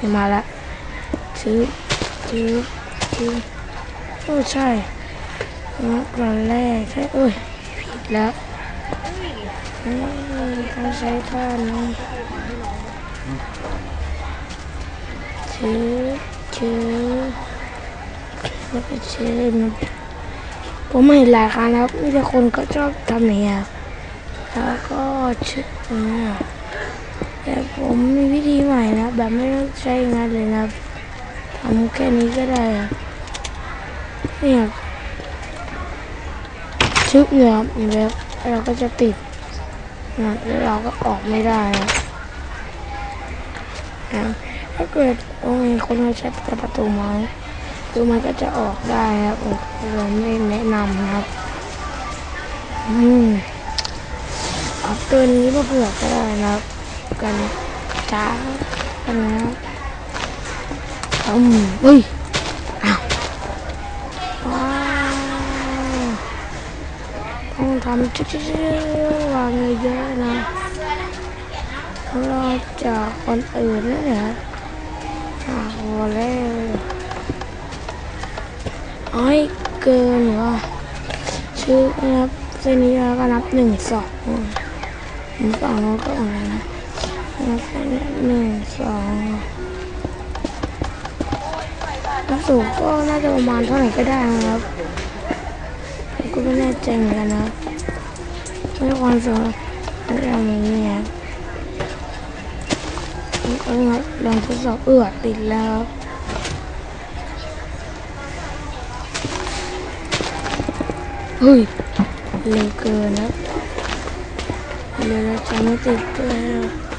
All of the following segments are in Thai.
ม่มาละซื้อซื้อซื้อโอ้ใช่นตอนแรกใช่เอ้ยผิดแล้วอืมต้องใช้ท่านี้ซื้อซื้อแล้วก็ซื้อนะผมเห็นหลายครั้งแล้วมีแต่คนก็ชอบทำอย่างเงี้ยครับแล้วก็ชื่อ แต่ผมมีวิธีใหม่นะ แบบไม่ต้องใช้งานเลยนะทำแค่นี้ก็ได้อะเนี่ยชึบเนี่ยครับแล้วเราก็จะติดนะแล้วเราก็ออกไม่ได้นะถ้าเกิดโอ้ยคนเราใช้ประตูไม้ประตูไม้ก็จะออกได้ครับผมเลยไม่แนะนำนะครับ อืมเอาตัวนี้มาเผื่อก็ได้นะครับ กันจ้ากันนะครับอืมเฮ้ยอ้าวว้าวต้องทำชิวๆวางเยอะๆนะรอจากคนอื่นนะเนี่ยอ้าวพอแล้วเอ้ยเกินเหรอชื่อนะครับเส้นนี้แล้วก็นับหนึ่งสองฝั่งโน้นก็อะไรนะนับ หนึ่งสองน้ำสูงก็น่าจะประมาณเท่าไหร่ก็ได้นะครับผมก็ไม่แน่ใจเหมือนกันนะครับไม่ความสูงระดับนี้ครับผมก็ลองทดสอบเอื้อติดแล้วเฮ้ยเร็วเกินนะเร็วแล้วจะไม่ติดด้วย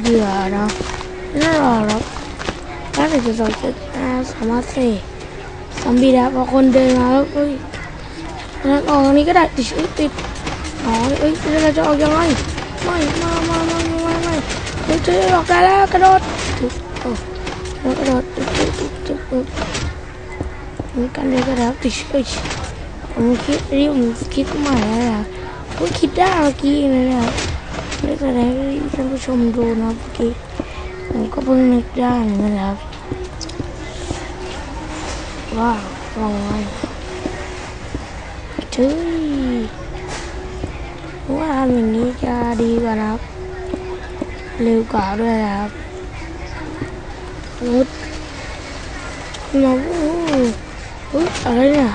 เหยื่อเนาะไม่ต้องรอหรอกถ้าเกิดจะสองจะสามารถเสกซอมบี้ได้พอคนเดินมาแล้วเอ้ยงั้นออกตรงนี้ก็ได้ติดติดอ๋อเอ้ยเราจะออกยังไงไม่มามามามามาไม่เฮ้ยจะออกได้แล้วกระโดดตึ๊บโอ้แล้วกระโดดตึ๊บตึ๊บตึ๊บตึ๊บตึ๊บมีการเดินกระโดดติดเอ้ยผมคิดนี่ผมคิดใหม่แล้วนะผมคิดได้เมื่อกี้เลยนะ ไม่แสดงให้ท่านผู้ชมดูนะเมื่อกี้ผมก็เพิ่งนึกได้เหมือนกันครับว้าวลองไงเฮ้ยว่าทำอย่างนี้จะดีกว่านะครับเร็วกว่าด้วยครับมุดมาโอ้อะไรเนี่ย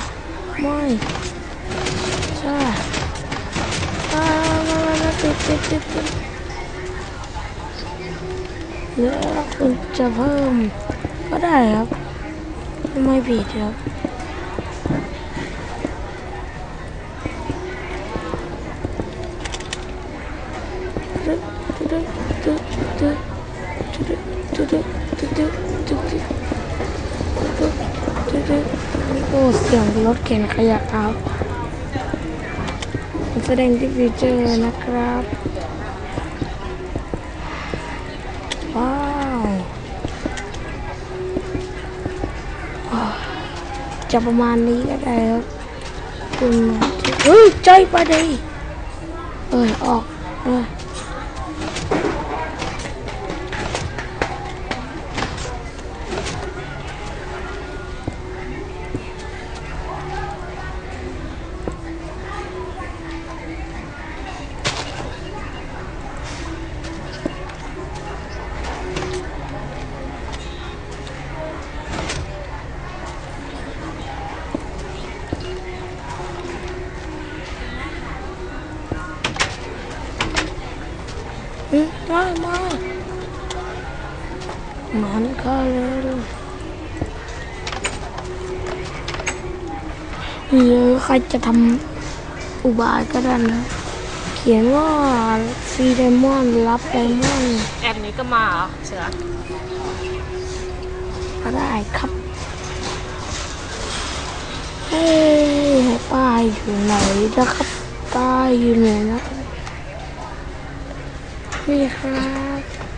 ไม่ มามาติดติดติดติดแล้วคุณจะเพิ่มก็ได้ครับ ไม่ผิดครับโอ้เสียงรถเข็นขยะครับ แสดงที่ฟีเจอร์นะครับ ว้าวจะประมาณนี้ก็ได้ครับคุณเฮ้ยใจไปดิเออออกเออ มมามามันเข้าเลยหรือใครจะทำอุบายก็ได้นะ เขียนว่าฟรีไดมอนด์รับไดมอนด์แอปนี้ก็มาเหรอเสือก็ได้ครับ เฮ้ยป้ายอยู่ไหนนะครับป้ายอยู่ไหนนะ นี่ครับ